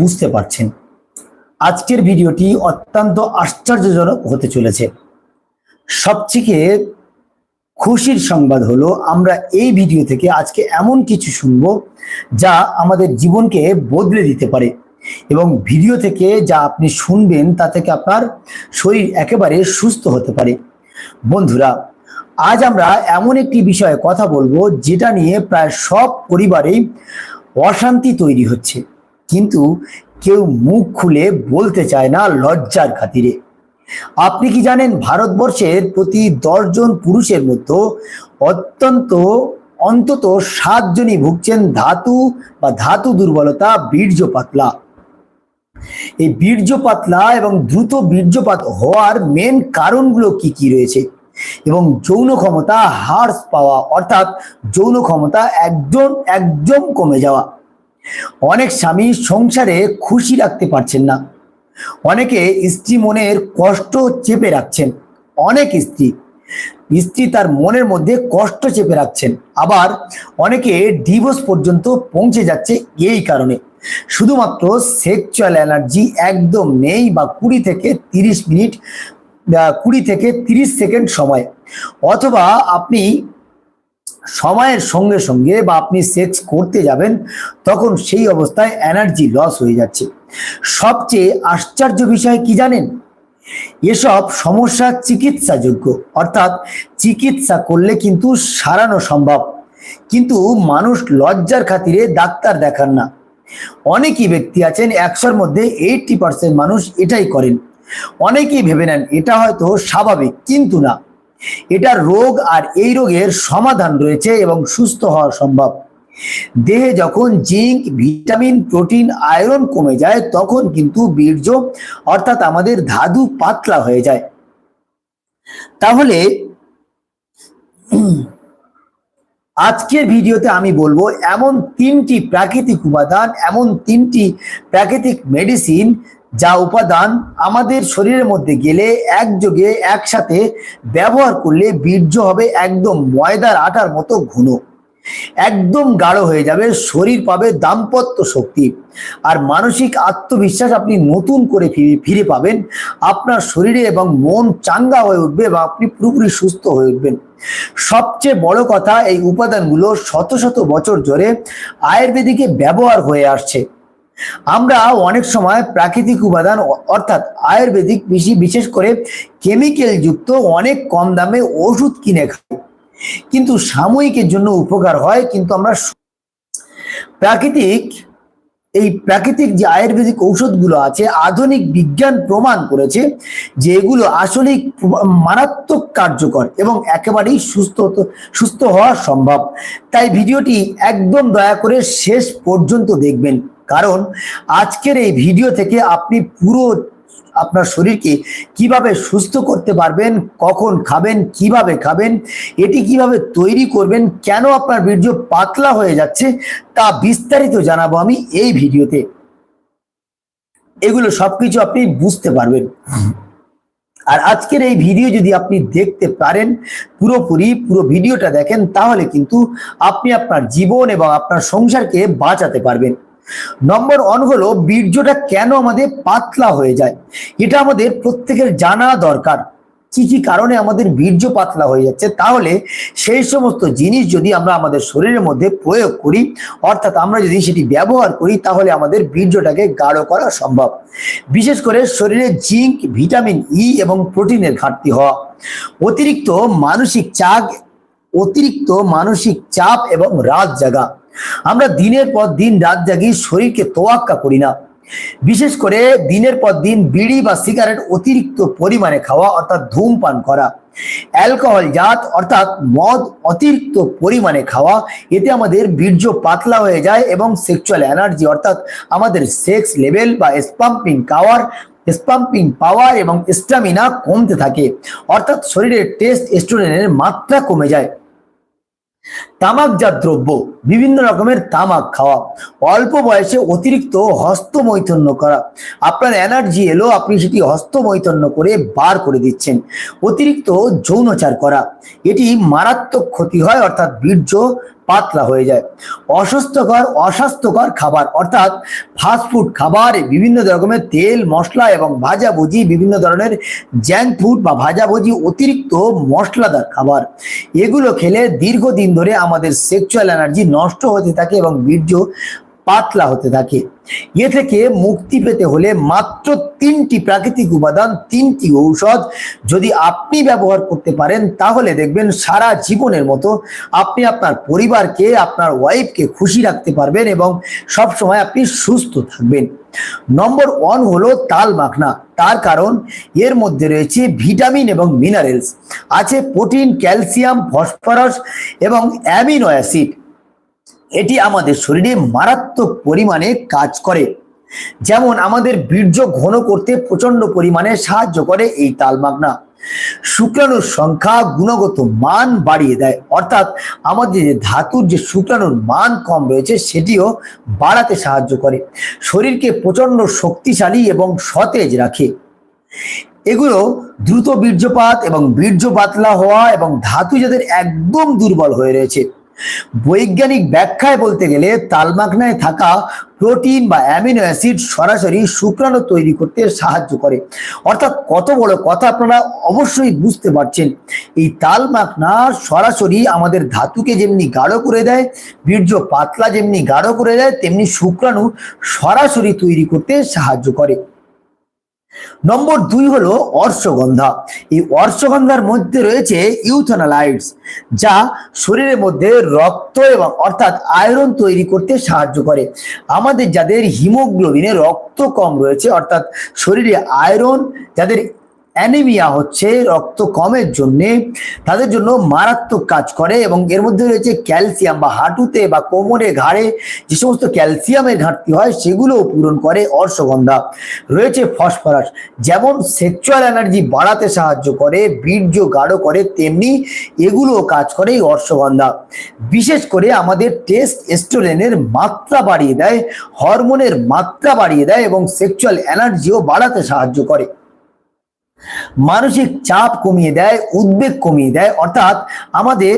বুঝতে পারছেন। আজকের ভিডিওটি অত্যন্ত আশ্চর্যজনক হতে চলেছে। সবথেকে খুশির সংবাদ হলো, আমরা এই ভিডিও থেকে আজকে এমন কিছু শুনব যা আমাদের জীবনকে বদলে দিতে পারে এবং ভিডিও থেকে যা আপনি শুনবেন তা থেকে আপনার শরীর একেবারে সুস্থ হতে পারে। বন্ধুরা, আজ আমরা এমন একটি বিষয়ে কথা বলব যেটা নিয়ে প্রায় সব পরিবারেই অশান্তি তৈরি হচ্ছে। কিন্তু কেউ মুখ খুলে বলতে চায় না লজ্জার খাতিরে। আপনি কি জানেন ভারতবর্ষের প্রতি দশজন পুরুষের মধ্যে অত্যন্ত, অন্তত সাতজনই ভুগছেন ধাতু বা ধাতু দুর্বলতা, বীর্য পাতলা। এই বীর্য পাতলা এবং দ্রুত বীর্যপাত হওয়ার মেন কারণগুলো কি কি রয়েছে? এবং যৌন ক্ষমতা হ্রাস পাওয়া, অর্থাৎ যৌন ক্ষমতা একজন একদম কমে যাওয়া। অনেক স্বামী সংসারে খুশি রাখতে পারছেন না। অনেকে স্ত্রী মনের কষ্ট চেপে রাখছেন। অনেক স্ত্রী স্ত্রী তার মনের মধ্যে কষ্ট চেপে রাখছেন। আবার অনেকে ডিভোর্স পর্যন্ত পৌঁছে যাচ্ছে এই কারণে। শুধুমাত্র সেক্সুয়াল এনার্জি একদম নেই বা কুড়ি থেকে তিরিশ মিনিট কুড়ি থেকে তিরিশ সেকেন্ড সময়। অথবা আপনি সময়ের সঙ্গে সঙ্গে বা আপনি সেক্স করতে যাবেন, তখন সেই অবস্থায় এনার্জি লস হয়ে যাচ্ছে। সবচেয়ে আশ্চর্য বিষয় কি জানেন? এসব সমস্যা চিকিৎসাযোগ্য, অর্থাৎ চিকিৎসা করলে কিন্তু সারানো সম্ভব। কিন্তু মানুষ লজ্জার খাতিরে ডাক্তার দেখান না। অনেকই ব্যক্তি আছেন, একশোর মধ্যে এইটটি পার্সেন্ট মানুষ এটাই করেন। অনেকেই ভেবে নেন, এটা হয়তো স্বাভাবিক, কিন্তু না। এটা রোগ আর এই রোগের সমাধান রয়েছে এবং সুস্থ হওয়া সম্ভব। দেহে যখন জিঙ্ক, ভিটামিন, প্রোটিন, আয়রন কমে যায়, তখন কিন্তু বীর্য অর্থাৎ আমাদের ধাদু পাতলা হয়ে যায়। তাহলে আজকের ভিডিওতে আমি বলব, এমন তিনটি প্রাকৃতিক উপাদান, এমন তিনটি প্রাকৃতিক মেডিসিন যা উপাদান আমাদের শরীরের মধ্যে গেলে একযোগে একসাথে ব্যবহার করলে বীর্য হবে একদম ময়দার আটার মতো ঘন। একদম গাঢ় হয়ে যাবে, শরীর পাবে দাম্পত্য শক্তি। আর মানসিক আত্মবিশ্বাস আপনি নতুন করে ফিরে ফিরে পাবেন। আপনার শরীরে এবং মন চাঙ্গা হয়ে উঠবে বা আপনি পুরোপুরি সুস্থ হয়ে উঠবেন। সবচেয়ে বড় কথা এই উপাদানগুলো শত শত বছর ধরে আয়ুর্বেদিকে ব্যবহার হয়ে আসছে। আমরা অনেক সময় প্রাকৃতিক উপাদান, অর্থাৎ আয়ুর্বেদিক বিশি- বিশেষ করে কেমিক্যাল যুক্ত অনেক কম দামে ওষুধ কিনে খাই। কিন্তু সাময়িকের জন্য উপকার হয়, কিন্তু আমরা প্রাকৃতিক, এই প্রাকৃতিক যে আয়ুর্বেদিক ঔষধগুলো আছে, আধুনিক বিজ্ঞান প্রমাণ করেছে যে এগুলো আসলেই মারাত্মক কার্যকর এবং একেবারেই সুস্থ সুস্থ হওয়া সম্ভব। তাই ভিডিওটি একদম দয়া করে শেষ পর্যন্ত দেখবেন। কারণ আজকের এই ভিডিও থেকে আপনি পুরো আপনার শরীরকে কীভাবে সুস্থ করতে পারবেন, কখন খাবেন, কীভাবে খাবেন, এটি কীভাবে তৈরি করবেন, কেন আপনার বীর্য পাতলা হয়ে যাচ্ছে, তা বিস্তারিত জানাব আমি এই ভিডিওতে। এগুলো সবকিছু আপনি বুঝতে পারবেন। আর আজকের এই ভিডিও যদি আপনি দেখতে পারেন, পুরোপুরি পুরো ভিডিওটা দেখেন, তাহলে কিন্তু আপনি আপনার জীবন এবং আপনার সংসারকে বাঁচাতে পারবেন। নম্বর ওয়ান হলো, বীর্যটা কেন আমাদের পাতলা হয়ে যায়? এটা আমাদের প্রত্যেকের জানা দরকার। কি কি কারণে আমাদের বীর্য পাতলা হয়ে যাচ্ছে? তাহলে সেই সমস্ত জিনিস যদি আমরা আমাদের শরীরের মধ্যে প্রয়োগ করি, অর্থাৎ আমরা যদি সেটি ব্যবহার করি, তাহলে আমাদের বীর্যটাকে গাঢ় করা সম্ভব। বিশেষ করে শরীরে জিঙ্ক, ভিটামিন ই এবং প্রোটিনের ঘাটতি হওয়া। অতিরিক্ত মানসিক চাপ, অতিরিক্ত মানসিক চাপ এবং রাত জাগা। আমরা দিনের পর দিন রাত জাগি শরীরকে তোয়াক্কা করি না। বিশেষ করে দিনের পর দিন বিড়ি বা সিগারেট অতিরিক্ত পরিমাণে খাওয়া, অর্থাৎ ধূমপান করা। অ্যালকোহল জাত, অর্থাৎ মদ অতিরিক্ত পরিমাণে খাওয়া, এতে আমাদের বীর্য পাতলা হয়ে যায় এবং সেক্সুয়াল এনার্জি অর্থাৎ আমাদের সেক্স লেভেল বা স্পাম্পিং পাওয়ার স্পাম্পিং পাওয়ার এবং স্টামিনা কমতে থাকে। অর্থাৎ শরীরের টেস্ট স্টোরেনের মাত্রা কমে যায়। তামাকজাত দ্রব্য, বিভিন্ন রকমের তামাক খাওয়া, অল্প বয়সে অতিরিক্ত হস্তমৈথন্য করা। আপনার এনার্জি এলো, আপনি সেটি হস্তমৈথন্য করে বার করে দিচ্ছেন। অতিরিক্ত যৌনচার করা, এটি মারাত্মক ক্ষতি হয়, অর্থাৎ বীর্য পাতলা হয়ে যায়। অস্বাস্থ্যকর অস্বাস্থ্যকর খাবার, অর্থাৎ ফাস্টফুড খাবার, বিভিন্ন রকমের তেল, মশলা এবং ভাজাভুজি বিভিন্ন ধরনের জ্যাঙ্ক ফুড বা ভাজাভুজি অতিরিক্ত মশলাদার খাবার। এগুলো খেলে দীর্ঘদিন ধরে আমাদের সেক্সুয়াল এনার্জি নষ্ট হতে থাকে এবং বীর্য পাতলা হতে থাকে। এ থেকে মুক্তি পেতে হলে মাত্র তিনটি প্রাকৃতিক উপাদান, তিনটি ঔষধ যদি আপনি ব্যবহার করতে পারেন, তাহলে দেখবেন সারা জীবনের মতো আপনি আপনার পরিবারকে, আপনার ওয়াইফকে খুশি রাখতে পারবেন এবং সব সময় আপনি সুস্থ থাকবেন। নম্বর ওয়ান হলো তাল মাখনা। তার কারণ এর মধ্যে রয়েছে ভিটামিন এবং মিনারেলস। আছে প্রোটিন, ক্যালসিয়াম, ফসফরাস এবং অ্যামিনো অ্যাসিড। এটি আমাদের শরীরে মারাত্মক পরিমাণে কাজ করে। যেমন আমাদের বীর্য ঘন করতে প্রচণ্ড পরিমাণে সাহায্য করে এই তালমাগনা। শুক্রাণুর সংখ্যা গুণগত মান বাড়িয়ে দেয়। অর্থাৎ আমাদের যে ধাতুর যে শুক্রাণুর মান কম রয়েছে, সেটিও বাড়াতে সাহায্য করে। শরীরকে প্রচণ্ড শক্তিশালী এবং সতেজ রাখে। এগুলো দ্রুত বীর্যপাত এবং বীর্য পাতলা হওয়া এবং ধাতু যাদের একদম দুর্বল হয়ে রয়েছে বৈজ্ঞানিক ব্যাখ্যায় বলতে গেলে তালমাখনায় থাকা প্রোটিন বা অ্যামিনো অ্যাসিড সরাসরি শুক্রাণু তৈরি করতে সাহায্য করে। অর্থাৎ কত বড় কথা আপনারা অবশ্যই বুঝতে পারছেন। এই তালমাখনা সরাসরি আমাদের ধাতুকে যেমনি গাঢ় করে দেয়, বীর্য পাতলা যেমনি গাঢ় করে দেয়, তেমনি শুক্রাণু সরাসরি তৈরি করতে সাহায্য করে। নম্বর দুই হলো অর্শগন্ধা এই অর্শগন্ধার মধ্যে রয়েছে ইউথানালাইটস যা শরীরের মধ্যে রক্ত এবং অর্থাৎ আয়রন তৈরি করতে সাহায্য করে। আমাদের যাদের হিমোগ্লোবিনে রক্ত কম রয়েছে, অর্থাৎ শরীরে আয়রন যাদের অ্যানিমিয়া হচ্ছে রক্ত কমের জন্য। তাদের জন্য মারাত্মক কাজ করে এবং এর মধ্যে রয়েছে ক্যালসিয়াম বা হাঁটুতে বা কোমরে ঘাড়ে যে সমস্ত ক্যালসিয়ামের ঘাটতি হয় সেগুলোও পূরণ করে অর্শগন্ধা। রয়েছে ফসফরাস, যেমন সেক্সুয়াল এনার্জি বাড়াতে সাহায্য করে, বীর্য গাঢ় করে, তেমনি এগুলোও কাজ করে অর্শগন্ধা। বিশেষ করে আমাদের টেস্ট এস্ট্রোলেনের মাত্রা বাড়িয়ে দেয়, হরমোনের মাত্রা বাড়িয়ে দেয় এবং সেক্সুয়াল এনার্জিও বাড়াতে সাহায্য করে। মানসিক চাপ কমিয়ে দেয় উদ্বেগ কমিয়ে দেয় অর্থাৎ আমাদের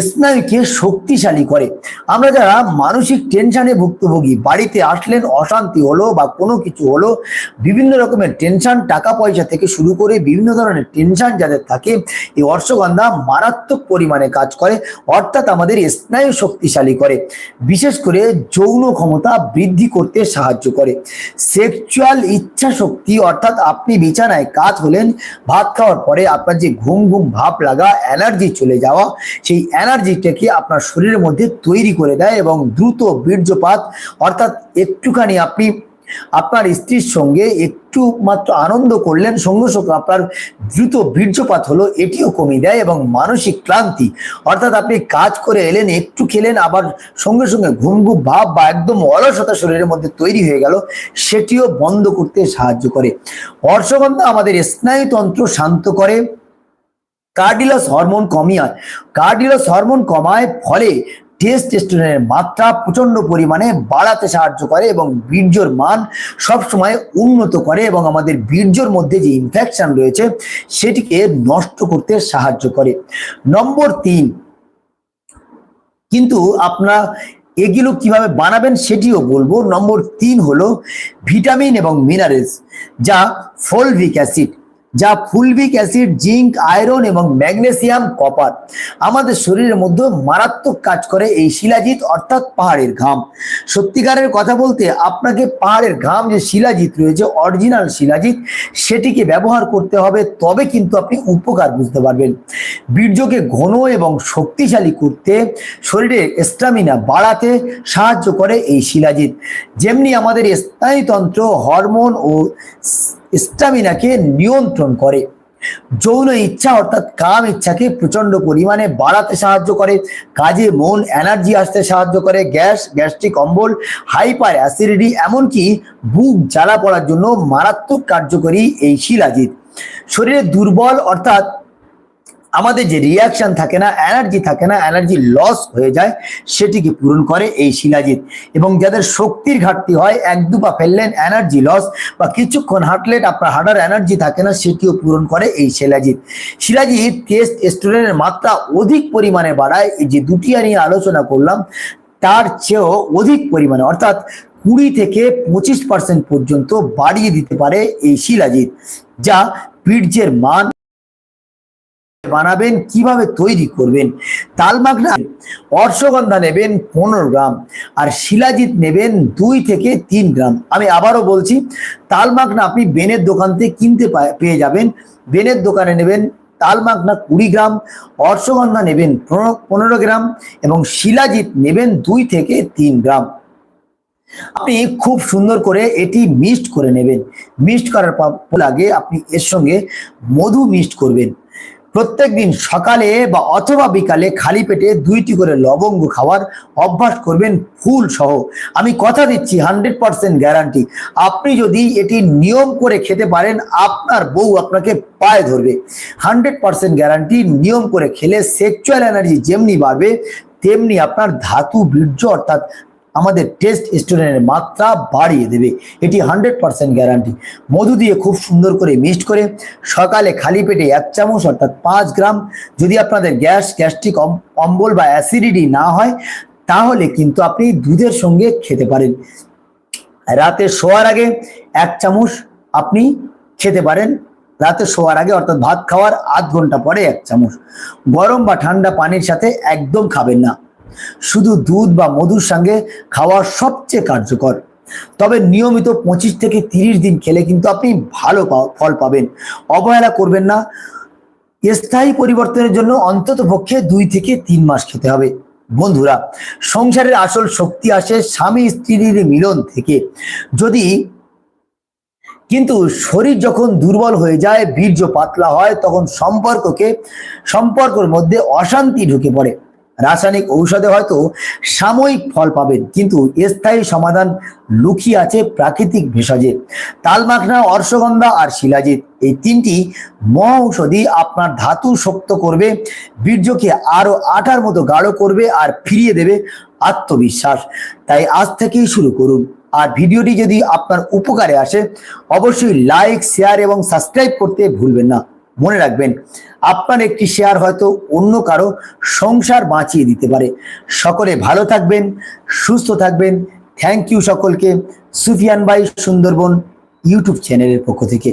স্নায়ুকে শক্তিশালী করে। আমরা যারা মানসিক টেনশনে ভুক্তভোগী, বাড়িতে আসলেন অশান্তি হলো বা কোনো কিছু হলো, বিভিন্ন রকমের টেনশন টাকা পয়সা থেকে শুরু করে বিভিন্ন ধরনের টেনশন যাদের থাকে, এই অর্শগন্ধা মারাত্মক পরিমাণে কাজ করে, অর্থাৎ আমাদের স্নায়ু শক্তিশালী করে। বিশেষ করে যৌন ক্ষমতা বৃদ্ধি করতে সাহায্য করে। সেক্সুয়াল ইচ্ছা শক্তি অর্থাৎ আপনি বিছানায় কাজ হলেন, ভাত খাওয়ার পরে আপনার যে ঘুম ঘুম ভাব লাগা এনার্জি চলে যাওয়া, সেই এনার্জিটাকে আপনার শরীরের মধ্যে তৈরি করে দেয় এবং দ্রুত বীর্যপাত, অর্থাৎ একটুখানি আপনি আপনার স্ত্রীর সঙ্গে একটু মাত্র আনন্দ করলেন, সঙ্গে সঙ্গে আপনার দ্রুত বীর্যপাত হলো, এটিও কমিয়ে দেয় এবং মানসিক ক্লান্তি, অর্থাৎ আপনি কাজ করে এলেন, একটু খেলেন, আবার সঙ্গে সঙ্গে ঘুম ঘুম ভাব বা একদম অলসতা শরীরের মধ্যে তৈরি হয়ে গেল, সেটিও বন্ধ করতে সাহায্য করে। অর্শগন্ধা আমাদের স্নায়ুতন্ত্র শান্ত করে কার্ডিলাস হরমোন কমিয়ে কার্ডিলাস হরমোন কমায় ফলে টেস্টোস্টেরনের মাত্রা প্রচণ্ড পরিমাণে বাড়াতে সাহায্য করে এবং বীর্যর মান সবসময় উন্নত করে এবং আমাদের বীর্যর মধ্যে যে ইনফেকশন রয়েছে সেটিকে নষ্ট করতে সাহায্য করে। নম্বর তিন, কিন্তু আপনারা এগুলো কীভাবে বানাবেন সেটিও বলব। নম্বর তিন হলো ভিটামিন এবং মিনারেলস যা ফোলভিক অ্যাসিড। যা ফুলভিক অ্যাসিড, জিঙ্ক, আয়রন এবং ম্যাগনেসিয়াম, কপার। আমাদের শরীরের মধ্যে মারাত্মক কাজ করে এই শিলাজিৎ, অর্থাৎ পাহাড়ের ঘাম। সত্যিকারের কথা বলতে আপনাকে পাহাড়ের ঘাম যে শিলাজিৎ রয়েছে অরিজিনাল শিলাজিৎ, সেটিকে ব্যবহার করতে হবে, তবে কিন্তু আপনি উপকার বুঝতে পারবেন। বীর্যকে ঘন এবং শক্তিশালী করতে, শরীরে স্টামিনা বাড়াতে সাহায্য করে এই শিলাজিৎ। যেমনি আমাদের স্নায়ুতন্ত্র, হরমোন ও স্টামিনাকে নিয়ন্ত্রণ করে। যৌন ইচ্ছা অর্থাৎ কাম ইচ্ছাকে প্রচণ্ড পরিমাণে বাড়াতে সাহায্য করে। কাজে মন এনার্জি আসতে সাহায্য করে। গ্যাস, গ্যাস্ট্রিক অম্বল, হাইপার অ্যাসিডিটি, এমনকি বুক জ্বালা পড়ার জন্য মারাত্মক কার্যকরী এই শিলাজিৎ। শরীরে দুর্বল অর্থাৎ আমাদের যে রিয়াকশন থাকে না এনার্জি থাকে না এনার্জি লস হয়ে যায়, সেটিকে পূরণ করে এই শিলাজিৎ। এবং যাদের শক্তির ঘাটতি হয়, এক দু পা ফেললেন এনার্জি লস বা কিছুক্ষণ হাঁটলেন, আপনার হাঁটার এনার্জি থাকে না, সেটিও পূরণ করে এই শিলাজিৎ। শিলাজিৎ টেস্ট স্টুডেন্টের মাত্রা অধিক পরিমাণে বাড়ায়, এই যে দুটি নিয়ে আলোচনা করলাম, তার চেয়েও অধিক পরিমাণে, অর্থাৎ কুড়ি থেকে পঁচিশ পার্সেন্ট পর্যন্ত বাড়িয়ে দিতে পারে এই শিলাজিৎ, যা বীর্যের মান বানাবেন, কীভাবে তৈরি করবেন তালমাগনা অর্শগন্ধা নেবেন পনেরো গ্রাম আর শিলাজিৎ নেবেন দুই থেকে তিন গ্রাম। আমি আবারও বলছি তালমাগনা আপনি বেনের দোকান থেকে কিনতে পেয়ে যাবেন। বেনের দোকানে নেবেন তালমাগনা কুড়ি গ্রাম, অর্শগন্ধা নেবেন পনেরো- গ্রাম এবং শিলাজিৎ নেবেন দুই থেকে তিন গ্রাম। আপনি খুব সুন্দর করে এটি মিক্সড করে নেবেন। মিক্সড করার আগে আপনি এর সঙ্গে মধু মিক্সড করবেন। প্রত্যেক দিন সকালে বা অথবা বিকালে খালি পেটে দুইটি করে লবঙ্গ খাওয়ার অভ্যাস করবেন ফুল সহ। আমি কথা দিচ্ছি হান্ড্রেড পার্সেন্ট গ্যারান্টি। আপনি যদি এটি নিয়ম করে খেতে পারেন, আপনার বউ আপনাকে পায়ে ধরবে। হান্ড্রেড পার্সেন্ট গ্যারান্টি, নিয়ম করে খেলে সেক্সুয়াল এনার্জি যেমনি বাড়বে, তেমনি আপনার ধাতু বীর্য অর্থাৎ আমাদের টেস্ট স্টুডেন্টের মাত্রা বাড়িয়ে দেবে। এটি হান্ড্রেড পার্সেন্ট গ্যারান্টি মধু দিয়ে খুব সুন্দর করে মিক্সড করে, সকালে খালি পেটে এক চামচ অর্থাৎ পাঁচ গ্রাম যদি আপনাদের গ্যাস, গ্যাস্ট্রিক অম্বল বা অ্যাসিডিটি না হয়, তাহলে কিন্তু আপনি দুধের সঙ্গে খেতে পারেন। রাতে শোয়ার আগে এক চামচ আপনি খেতে পারেন। রাতে শোয়ার আগে অর্থাৎ ভাত খাওয়ার আধ ঘণ্টা পরে এক চামচ। গরম বা ঠান্ডা পানির সাথে একদম খাবেন না। শুধু দুধ বা মধুর সঙ্গে খাওয়া সবচেয়ে কার্যকর। তবে নিয়মিত পঁচিশ থেকে তিরিশ দিন খেলে কিন্তু আপনি ভালো ফল পাবেন। অবহেলা করবেন না। স্থায়ী পরিবর্তনের জন্য অন্তত পক্ষে দুই থেকে তিন মাস খেতে হবে। বন্ধুরা, সংসারের আসল শক্তি আসে স্বামী স্ত্রীর মিলন থেকে। যদি কিন্তু শরীর যখন দুর্বল হয়ে যায়, বীর্য পাতলা হয়, তখন সম্পর্ককে, সম্পর্কের মধ্যে অশান্তি ঢুকে পড়ে। রাসায়নিক ঔষধে হয়তো সাময়িক ফল পাবেন, কিন্তু স্থায়ী সমাধান লুকিয়ে আছে প্রাকৃতিক ভেষজে। তালমাখনা, অর্শগন্ধা আর শিলাজিৎ, এই তিনটি মহা ঔষধি আপনার ধাতু শক্ত করবে, বীর্যকে আরও আঠার মতো গাঢ় করবে আর ফিরিয়ে দেবে আত্মবিশ্বাস। তাই আজ থেকেই শুরু করুন। আর ভিডিওটি যদি আপনার উপকারে আসে, অবশ্যই লাইক, শেয়ার এবং সাবস্ক্রাইব করতে ভুলবেন না। মনে রাখবেন, আপনার একটি শেয়ার হয়তো অন্য কারও সংসার বাঁচিয়ে দিতে পারে। সকলে ভালো থাকবেন, সুস্থ থাকবেন। থ্যাংক ইউ সকলকে। সুফিয়ান বাই সুন্দরবন ইউটিউব চ্যানেলের পক্ষ থেকে।